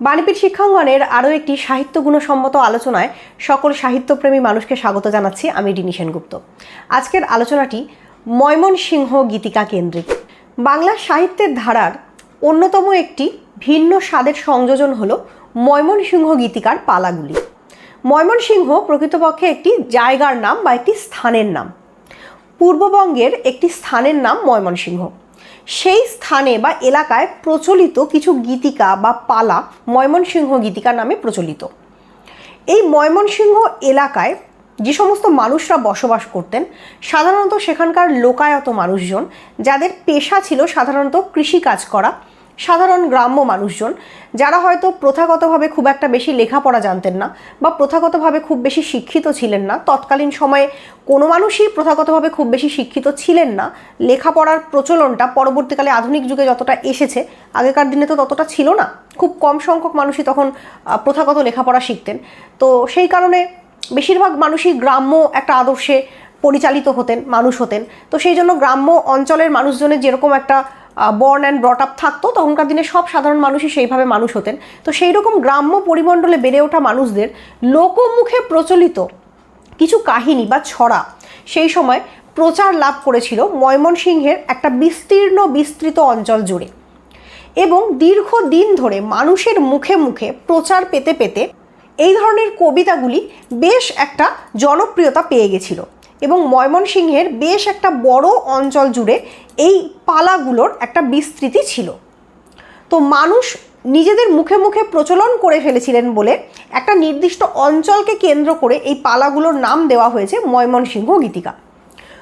বাণীপীঠ শিক্ষাঙ্গনের আরও একটি সাহিত্য গুণসম্মত আলোচনায় সকল সাহিত্যপ্রেমী মানুষকে স্বাগত জানাচ্ছি আমি ডিনি সেনগুপ্ত। আজকের আলোচনাটি ময়মনসিংহ গীতিকা কেন্দ্রিক। বাংলা সাহিত্যের ধারার অন্যতম একটি ভিন্ন স্বাদের সংযোজন হল ময়মনসিংহ গীতিকার পালাগুলি। ময়মনসিংহ প্রকৃতপক্ষে একটি জায়গার নাম বা একটি স্থানের নাম। পূর্ববঙ্গের একটি স্থানের নাম ময়মনসিংহ। সেই স্থানে বা এলাকায় প্রচলিত কিছু গীতিকা বা পালা ময়মনসিংহ গীতিকা নামে প্রচলিত। এই ময়মনসিংহ এলাকায় যে সমস্ত মানুষরা বসবাস করতেন, সাধারণত সেখানকার লোকায়ত মানুষজন, যাদের পেশা ছিল সাধারণত কৃষিকাজ করা সাধারণ গ্রাম্য মানুষজন, যারা হয়তো প্রথাগতভাবে খুব একটা বেশি লেখাপড়া জানতেন না বা প্রথাগতভাবে খুব বেশি শিক্ষিত ছিলেন না, তৎকালীন সময়ে কোনো মানুষই প্রথাগতভাবে খুব বেশি শিক্ষিত ছিলেন না। লেখাপড়ার প্রচলনটা পরবর্তীকালে আধুনিক যুগে যতটা এসেছে, আগেকার দিনে তো ততটা ছিল না। খুব কম সংখ্যক মানুষই তখন প্রথাগত লেখাপড়া শিখতেন। তো সেই কারণে বেশিরভাগ মানুষই গ্রাম্য একটা আদর্শে পরিচালিত হতেন, মানুষ হতেন। তো সেই জন্য গ্রাম্য অঞ্চলের মানুষজনের যেরকম একটা বর্ন অ্যান্ড ব্রট আপ থাকতো, তখনকার দিনে সব সাধারণ মানুষই সেইভাবে মানুষ হতেন। তো সেই রকম গ্রাম্য পরিমণ্ডলে বেড়ে ওঠা মানুষদের লোকমুখে প্রচলিত কিছু কাহিনী বা ছড়া সেই সময় প্রচার লাভ করেছিল ময়মনসিংহের একটা বিস্তীর্ণ, বিস্তৃত অঞ্চল জুড়ে। এবং দীর্ঘদিন ধরে মানুষের মুখে মুখে প্রচার পেতে পেতে এই ধরনের কবিতাগুলি বেশ একটা জনপ্রিয়তা পেয়ে গেছিল। এবং ময়মনসিংহের বেশ একটা বড় অঞ্চল জুড়ে এই পালাগুলোর একটা বিস্তৃতি ছিল। তো মানুষ নিজেদের মুখে মুখে প্রচলন করে ফেলেছিলেন বলে একটা নির্দিষ্ট অঞ্চলকে কেন্দ্র করে এই পালাগুলোর নাম দেওয়া হয়েছে ময়মনসিংহ গীতিকা।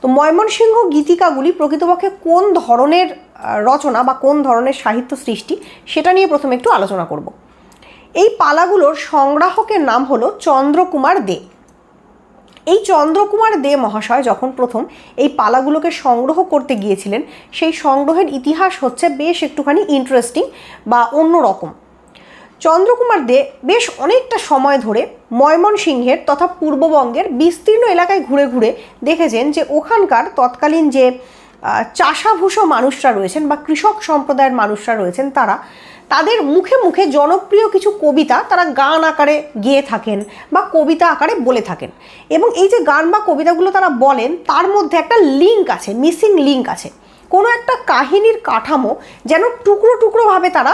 তো ময়মনসিংহ গীতিকাগুলি প্রকৃতপক্ষে কোন ধরনের রচনা বা কোন ধরনের সাহিত্য সৃষ্টি সেটা নিয়ে প্রথমে একটু আলোচনা করব। এই পালাগুলোর সংগ্রাহকের নাম হলো চন্দ্রকুমার দে। এই চন্দ্রকুমার দে মহাশয় যখন প্রথম এই পালাগুলোকে সংগ্রহ করতে গিয়েছিলেন, সেই সংগ্রহের ইতিহাস হচ্ছে বেশ একটুখানি ইন্টারেস্টিং বা অন্যরকম চন্দ্রকুমার দে বেশ অনেকটা সময় ধরে ময়মনসিংহের তথা পূর্ববঙ্গের বিস্তীর্ণ এলাকায় ঘুরে ঘুরে দেখেছেন যে ওখানকার তৎকালীন যে চাষাভূষ মানুষরা রয়েছেন বা কৃষক সম্প্রদায়ের মানুষরা রয়েছেন, তারা তাদের মুখে মুখে জনপ্রিয় কিছু কবিতা তারা গান আকারে গেয়ে থাকেন বা কবিতা আকারে বলে থাকেন। এবং এই যে গান বা কবিতাগুলো তারা বলেন, তার মধ্যে একটা লিঙ্ক আছে মিসিং লিঙ্ক আছে। কোনো একটা কাহিনীর কাঠামো যেন টুকরো টুকরোভাবে তারা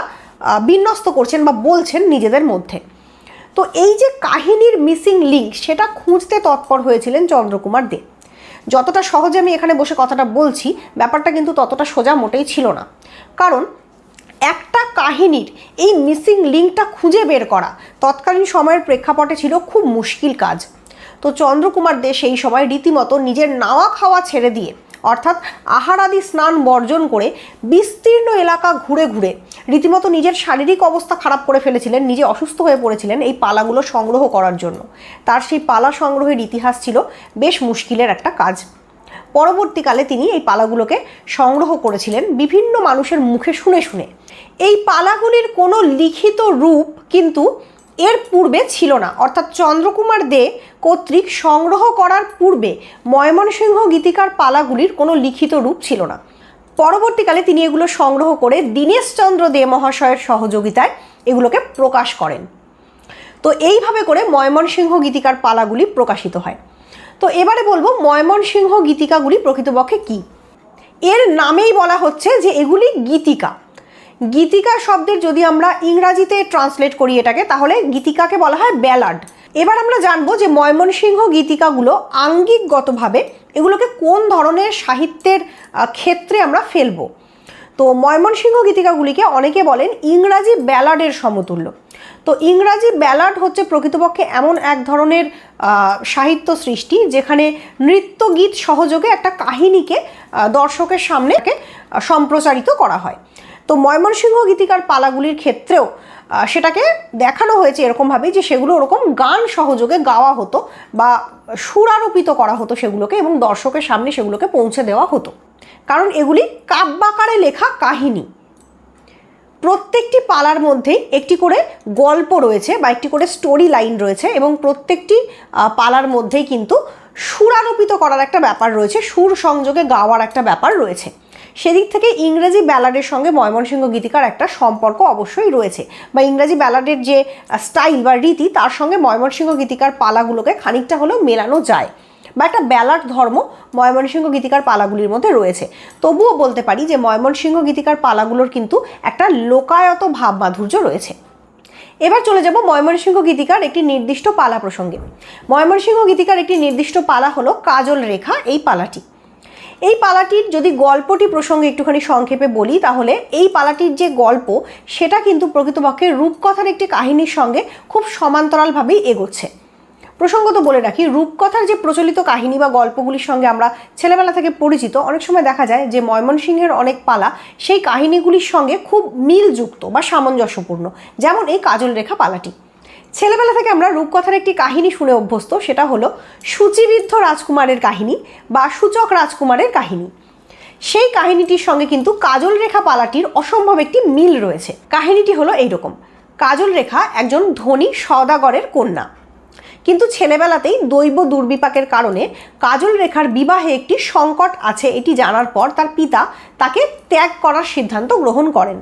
বিন্যস্ত করছেন বা বলছেন নিজেদের মধ্যে। তো এই যে কাহিনীর মিসিং লিঙ্ক সেটা খুঁজতে তৎপর হয়েছিলেন চন্দ্রকুমার দে। যতটা সহজে আমি এখানে বসে কথাটা বলছি, ব্যাপারটা কিন্তু ততটা সোজা মোটেই ছিল না। কারণ একটা কাহিনীর এই মিসিং লিঙ্কটা খুঁজে বের করা তৎকালীন সময়ের প্রেক্ষাপটে ছিল খুব মুশকিল কাজ। তো চন্দ্রকুমার দে সেই সময় রীতিমতো নিজের নাওয়া খাওয়া ছেড়ে দিয়ে, অর্থাৎ আহারাদি স্নান বর্জন করে বিস্তীর্ণ এলাকা ঘুরে ঘুরে রীতিমতো নিজের শারীরিক অবস্থা খারাপ করে ফেলেছিলেন, নিজে অসুস্থ হয়ে পড়েছিলেন এই পালাগুলো সংগ্রহ করার জন্য। তার সেই পালা সংগ্রহের ইতিহাস ছিল বেশ মুশকিলের একটা কাজ। পরবর্তীকালে তিনি এই পালাগুলোকে সংগ্রহ করেছিলেন বিভিন্ন মানুষের মুখে শুনে শুনে। এই পালাগুলির কোনো লিখিত রূপ কিন্তু এর পূর্বে ছিল না। অর্থাৎ চন্দ্রকুমার দে কর্তৃক সংগ্রহ করার পূর্বে ময়মনসিংহ গীতিকার পালাগুলির কোনো লিখিত রূপ ছিল না। পরবর্তীকালে তিনি এগুলো সংগ্রহ করে দীনেশচন্দ্র দে মহাশয়ের সহযোগিতায় এগুলোকে প্রকাশ করেন। তো এইভাবে করে ময়মনসিংহ গীতিকার পালাগুলি প্রকাশিত হয়। তো এবারে বলব ময়মনসিংহ গীতিকাগুলি প্রকৃতপক্ষে কি? এর নামেই বলা হচ্ছে যে এগুলি গীতিকা। গীতিকা শব্দের যদি আমরা ইংরাজিতে ট্রান্সলেট করি এটাকে, তাহলে গীতিকাকে বলা হয় ব্যালাড এবার আমরা জানব যে ময়মনসিংহ গীতিকাগুলো আঙ্গিকগতভাবে এগুলোকে কোন ধরনের সাহিত্যের ক্ষেত্রে আমরা ফেলব। তো ময়মনসিংহ গীতিকাগুলিকে অনেকে বলেন ইংরাজি ব্যালাডের সমতুল্য। তো ইংরাজি ব্যালাড হচ্ছে প্রকৃতপক্ষে এমন এক ধরনের সাহিত্য সৃষ্টি যেখানে নৃত্য গীত সহযোগে একটা কাহিনীকে দর্শকের সামনে সম্প্রচারিত করা হয়। তো ময়মনসিংহ গীতিকার পালাগুলির ক্ষেত্রেও সেটাকে দেখানো হয়েছে এরকমভাবেই যে সেগুলো ওরকম গান সহযোগে গাওয়া হতো বা সুরারোপিত করা হতো সেগুলোকে এবং দর্শকের সামনে সেগুলোকে পৌঁছে দেওয়া হতো। কারণ এগুলি কাব্যাকারে লেখা কাহিনী। প্রত্যেকটি পালার মধ্যেই একটি করে গল্প রয়েছে বা একটি করে স্টোরি লাইন রয়েছে এবং প্রত্যেকটি পালার মধ্যেই কিন্তু সুরারোপিত করার একটা ব্যাপার রয়েছে, সুর সংযোগে গাওয়ার একটা ব্যাপার রয়েছে। সেদিক থেকে ইংরেজি ব্যালাডের সঙ্গে ময়মনসিংহ গীতিকার একটা সম্পর্ক অবশ্যই রয়েছে বা ইংরেজি ব্যালাডের যে স্টাইল বা রীতি, তার সঙ্গে ময়মনসিংহ গীতিকার পালাগুলোকে খানিকটা হলেও মেলানো যায়। বা একটা ব্যালাট ধর্ম ময়মনসিংহ গীতিকার পালাগুলির মধ্যে রয়েছে। তবুও বলতে পারি যে ময়মনসিংহ গীতিকার পালাগুলোর কিন্তু একটা লোকায়ত ভাব মাধুর্য রয়েছে। এবার চলে যাব ময়মনসিংহ গীতিকার একটি নির্দিষ্ট পালা প্রসঙ্গে। ময়মনসিংহ গীতিকার একটি নির্দিষ্ট পালা হলো কাজল রেখা, এই পালাটি। এই পালাটির যদি গল্পটি প্রসঙ্গে একটুখানি সংক্ষেপে বলি, তাহলে এই পালাটির যে গল্প, সেটা কিন্তু প্রকৃতপক্ষে রূপকথার একটি কাহিনীর সঙ্গে খুব সমান্তরালভাবেই এগোচ্ছে। প্রসঙ্গত বলে রাখি, রূপকথার যে প্রচলিত কাহিনী বা গল্পগুলির সঙ্গে আমরা ছেলেবেলা থেকে পরিচিত, অনেক সময় দেখা যায় যে ময়মনসিংহের অনেক পালা সেই কাহিনীগুলির সঙ্গে খুব মিলযুক্ত বা সামঞ্জস্যপূর্ণ, যেমন এই কাজল রেখা পালাটি। ছেলেবেলা থেকে আমরা রূপকথার একটি কাহিনী শুনে অভ্যস্ত, সেটা হলো সূচিবিদ্ধ রাজকুমারের কাহিনী বা সূচক রাজকুমারের কাহিনী। সেই কাহিনীটির সঙ্গে কিন্তু কাজল রেখা পালাটির অসম্ভব একটি মিল রয়েছে। কাহিনীটি হলো এইরকম, কাজল রেখা একজন ধনী সওদাগরের কন্যা। কিন্তু ছেলেবেলাতেই দৈব দুর্বিপাকের কারণে কাজল রেখার বিবাহে একটি সংকট আছে, এটি জানার পর তার পিতা তাকে ত্যাগ করার সিদ্ধান্ত গ্রহণ করেন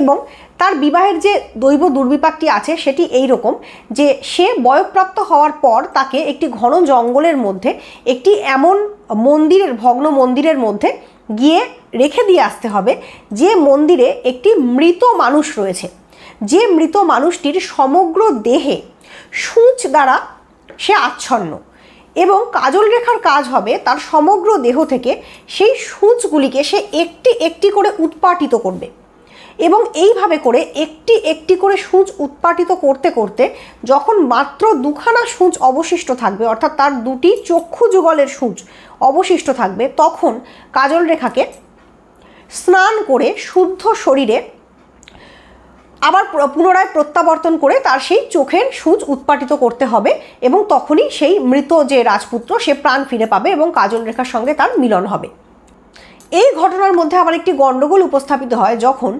এবং তার বিবাহের যে দৈব দুর্বিপাকটি আছে, সেটি এই রকম যে সে বয়প্রাপ্ত হওয়ার পর তাকে একটি ঘন জঙ্গলের মধ্যে, একটি এমন মন্দিরের, ভগ্ন মন্দিরের মধ্যে গিয়ে রেখে দিয়ে আসতে হবে, যে মন্দিরে একটি মৃত মানুষ রয়েছে। যে মৃত মানুষটির সমগ্র দেহে সূচ দ্বারা সে আচ্ছন্ন। এবং কাজল রেখার কাজ হবে তার সমগ্র দেহ থেকে সেই সূচগুলিকে সে একটি একটি করে উৎপাটিত করবে। এবং এইভাবে করে একটি একটি করে সূচ উৎপাটিত করতে করতে যখন মাত্র দুখানা সূচ অবশিষ্ট থাকবে, অর্থাৎ তার দুটি চক্ষু যুগলের সূচ অবশিষ্ট থাকবে, তখন কাজল রেখাকে স্নান করে শুদ্ধ শরীরে আবার পুনরায় প্রত্যাবর্তন করে তার সেই চোখের সূচ উৎপাটিত করতে হবে এবং তখনই সেই মৃত যে রাজপুত্র, সে প্রাণ ফিরে পাবে এবং কাজল রেখার সঙ্গে তার মিলন হবে। এই ঘটনার মধ্যে আবার একটি গণ্ডগোল উপস্থাপিত হয় যখন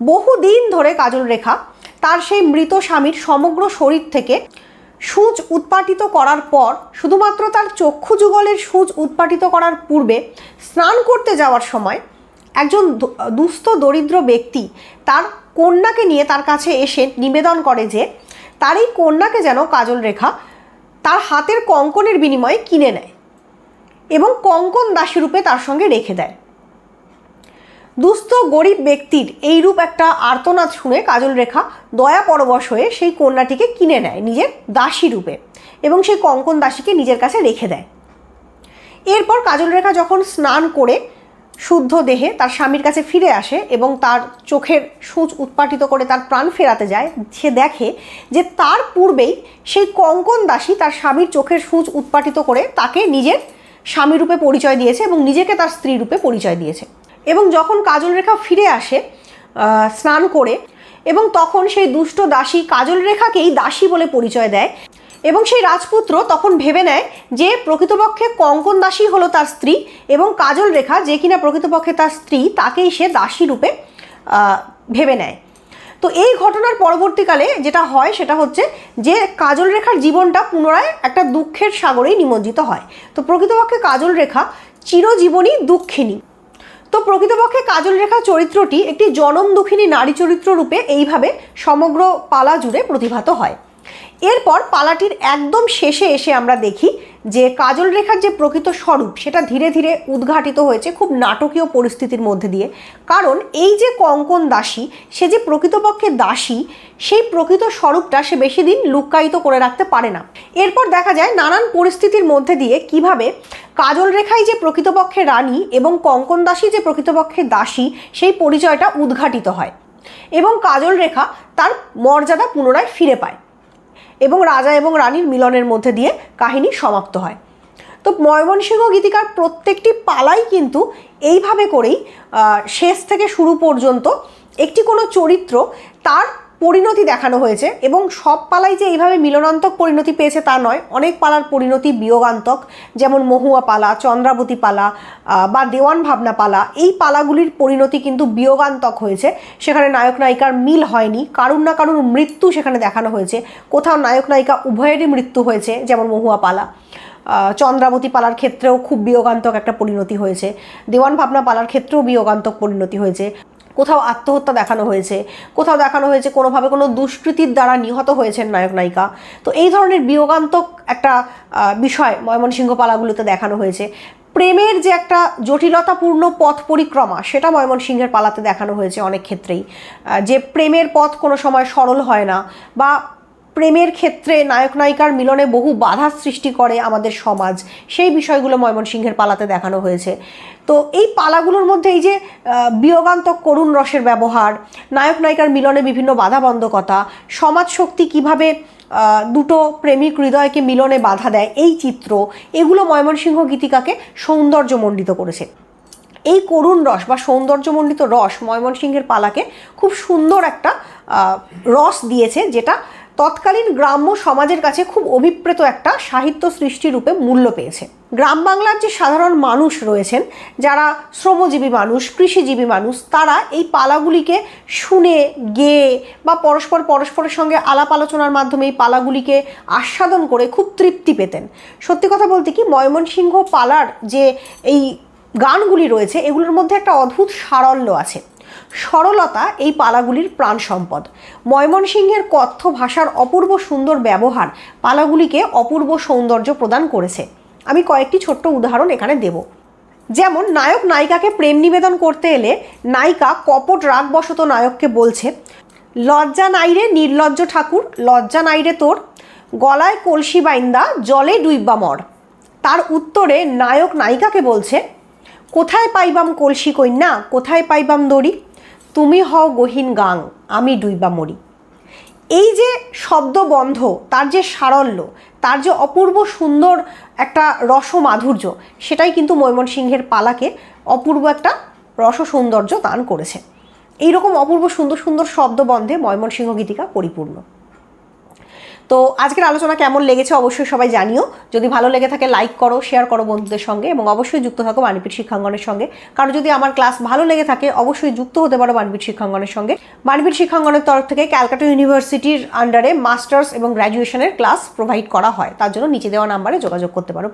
বহুদিন ধরে কাজল রেখা তার সেই মৃত স্বামীর সমগ্র শরীর থেকে সূচ উৎপাটিত করার পর শুধুমাত্র তার চক্ষু যুগলের সূচ উৎপাটিত করার পূর্বে স্নান করতে যাওয়ার সময় একজন দুস্থ দরিদ্র ব্যক্তি তার কন্যাকে নিয়ে তার কাছে এসে নিবেদন করে যে, তার এই কন্যাকে যেন কাজল রেখা তার হাতের কঙ্কনের বিনিময়ে কিনে নেয় এবং কঙ্কন দাসী রূপে তার সঙ্গে রেখে দেয়। দুস্থ, গরিব ব্যক্তির এইরূপ একটা আর্তনাদ শুনে কাজল রেখা দয়া পরবশ হয়ে সেই কন্যাটিকে কিনে নেয় নিজের দাসী রূপে এবং সেই কঙ্কন দাসীকে নিজের কাছে রেখে দেয়। এরপর কাজল রেখা যখন স্নান করে শুদ্ধ দেহে তার স্বামীর কাছে ফিরে আসে এবং তার চোখের সূচ উৎপাটিত করে তার প্রাণ ফেরাতে যায়, সে দেখে যে তার পূর্বেই সেই কঙ্কন দাসী তার স্বামীর চোখের সূচ উৎপাটিত করে তাকে নিজের স্বামী রূপে পরিচয় দিয়েছে এবং নিজেকে তার স্ত্রী রূপে পরিচয় দিয়েছে। এবং যখন কাজল রেখা ফিরে আসে স্নান করে, এবং তখন সেই দুষ্ট দাসী কাজল রেখাকেই দাসী বলে পরিচয় দেয় এবং সেই রাজপুত্র তখন ভেবে নেয় যে প্রকৃতপক্ষে কঙ্কন দাসী হলো তার স্ত্রী এবং কাজল রেখা যে কিনা প্রকৃতপক্ষে তার স্ত্রী, তাকেই সে দাসী রূপে ভেবে নেয়। তো এই ঘটনার পরবর্তীকালে যেটা হয় সেটা হচ্ছে যে কাজল রেখার জীবনটা পুনরায় একটা দুঃখের সাগরেই নিমজ্জিত হয়। তো প্রকৃতপক্ষে কাজল রেখা চিরজীবনই দুঃখিনী। তো প্রকৃতপক্ষে কাজল রেখা চরিত্রটি একটি জনম দুঃখিনী নারী চরিত্র রূপে এইভাবে সমগ্র পালা জুড়ে প্রতিভাত হয়। এরপর পালাটির একদম শেষে এসে আমরা দেখি যে কাজল রেখার যে প্রকৃত স্বরূপ, সেটা ধীরে ধীরে উদ্ঘাটিত হয়েছে খুব নাটকীয় পরিস্থিতির মধ্যে দিয়ে। কারণ এই যে কঙ্কন দাসী, সে যে প্রকৃতপক্ষে দাসী, সেই প্রকৃত স্বরূপটা সে বেশি দিন লুক্কায়িত করে রাখতে পারে না। এরপর দেখা যায় নানান পরিস্থিতির মধ্যে দিয়ে কীভাবে কাজল রেখাই যে প্রকৃতপক্ষে রানী এবং কঙ্কন দাসী যে প্রকৃতপক্ষে দাসী, সেই পরিচয়টা উদ্ঘাটিত হয় এবং কাজল রেখা তার মর্যাদা পুনরায় ফিরে পায়। এবং রাজা এবং রানীর মিলনের মধ্যে দিয়ে কাহিনী সমাপ্ত হয়। তো ময়মনসিংহ গীতিকার প্রত্যেকটি পালাই কিন্তু এইভাবে করেই শেষ থেকে শুরু পর্যন্ত একটি কোনো চরিত্র তার পরিণতি দেখানো হয়েছে এবং সব পালাই যে এইভাবে মিলনান্তক পরিণতি পেয়েছে তা নয়, অনেক পালার পরিণতি বিয়োগান্তক, যেমন মহুয়া পালা, চন্দ্রাবতী পালা বা দেওয়ান ভাবনা পালা, এই পালাগুলির পরিণতি কিন্তু বিয়োগান্তক হয়েছে। সেখানে নায়ক নায়িকার মিল হয়নি, কারুর না কারুর মৃত্যু সেখানে দেখানো হয়েছে। কোথাও নায়ক নায়িকা উভয়েরই মৃত্যু হয়েছে, যেমন মহুয়া পালা। চন্দ্রাবতী পালার ক্ষেত্রেও খুব বিয়োগান্তক একটা পরিণতি হয়েছে। দেওয়ান ভাবনা পালার ক্ষেত্রেও বিয়োগান্তক পরিণতি হয়েছে। কোথাও আত্মহত্যা দেখানো হয়েছে, কোথাও দেখানো হয়েছে কোনোভাবে কোনো দুষ্কৃতির দ্বারা নিহত হয়েছেন নায়ক নায়িকা। তো এই ধরনের বিয়োগান্তক একটা বিষয় ময়মনসিংহ পালাগুলোতে দেখানো হয়েছে। প্রেমের যে একটা জটিলতাপূর্ণ পথ পরিক্রমা, সেটা ময়মনসিংহের পালাতে দেখানো হয়েছে অনেক ক্ষেত্রেই। যে প্রেমের পথ কোনো সময় সরল হয় না বা প্রেমের ক্ষেত্রে নায়ক নায়িকার মিলনে বহু বাধা সৃষ্টি করে আমাদের সমাজ, সেই বিষয়গুলো ময়মনসিংহের পালাতে দেখানো হয়েছে। তো এই পালাগুলোর মধ্যে এই যে বিয়োগান্তক করুণ রসের ব্যবহার, নায়ক নায়িকার মিলনে বিভিন্ন বাধাবন্ধকতা, সমাজ শক্তি কীভাবে দুটো প্রেমিক হৃদয়কে মিলনে বাধা দেয়, এই চিত্র, এগুলো ময়মনসিংহ গীতিকাকে সৌন্দর্যমণ্ডিত করেছে। এই করুণ রস বা সৌন্দর্যমণ্ডিত রস ময়মনসিংহের পালাকে খুব সুন্দর একটা রস দিয়েছে, যেটা তৎকালীন গ্রাম্য সমাজের কাছে খুব অভিপ্রেত একটা সাহিত্য সৃষ্টি রূপে মূল্য পেয়েছে। গ্রাম বাংলার যে সাধারণ মানুষ রয়েছেন, যারা শ্রমজীবী মানুষ, কৃষিজীবী মানুষ, তারা এই পালাগুলিকে শুনে, গেয়ে বা পরস্পর পরস্পরের সঙ্গে আলাপ আলোচনার মাধ্যমে এই পালাগুলিকে আস্বাদন করে খুব তৃপ্তি পেতেন। সত্যি কথা বলতে কি, ময়মনসিংহ পালার যে এই গানগুলি রয়েছে, এগুলোর মধ্যে একটা অদ্ভুত সারল্য আছে। সরলতা এই পালাগুলির প্রাণ সম্পদ। ময়মনসিংহের কথ্য ভাষার অপূর্ব সুন্দর ব্যবহার পালাগুলিকে অপূর্ব সৌন্দর্য প্রদান করেছে। আমি কয়েকটি ছোট্ট উদাহরণ এখানে দেব। যেমন, নায়ক নায়িকাকে প্রেম নিবেদন করতে এলে নায়িকা কপট রাগবশত নায়ককে বলছে, লজ্জা নাইরে নির্লজ্জ ঠাকুর, লজ্জা নাইরে তোর, গলায় কলসি বাইন্দা, জলে ডুইব্বা মর। তার উত্তরে নায়ক নায়িকাকে বলছে, কোথায় পাইবাম কলসি কন্যা, কোথায় পাইবাম দড়ি? তুমি হও গহীন গাং, আমি ডুইবা মরি। এই যে শব্দবন্ধ তার যে সারল্য, তার যে অপূর্ব সুন্দর একটা রসমাধুর্য সেটাই কিন্তু ময়মনসিংহের পালাকে অপূর্ব একটা রস সৌন্দর্য দান করেছে। এইরকম অপূর্ব সুন্দর সুন্দর শব্দবন্ধে ময়মনসিংহ গীতিকা পরিপূর্ণ। তো আজকের আলোচনা কেমন লেগেছে অবশ্যই সবাই জানিও। যদি ভালো লেগে থাকে লাইক করো শেয়ার করো বন্ধুদের সঙ্গে এবং অবশ্যই যুক্ত থাকো বাণীপীঠ শিক্ষাঙ্গনের সঙ্গে। কারণ যদি আমার ক্লাস ভালো লেগে থাকে, অবশ্যই যুক্ত হতে পারো বাণীপীঠ শিক্ষাঙ্গনের সঙ্গে। বাণীপীঠ শিক্ষাঙ্গনের তরফ থেকে ক্যালকাটা ইউনিভার্সিটির আন্ডারে মাস্টার্স এবং গ্র্যাজুয়েশনের ক্লাস প্রোভাইড করা হয়। তার জন্য নিচে দেওয়া নাম্বারে যোগাযোগ করতে পারো।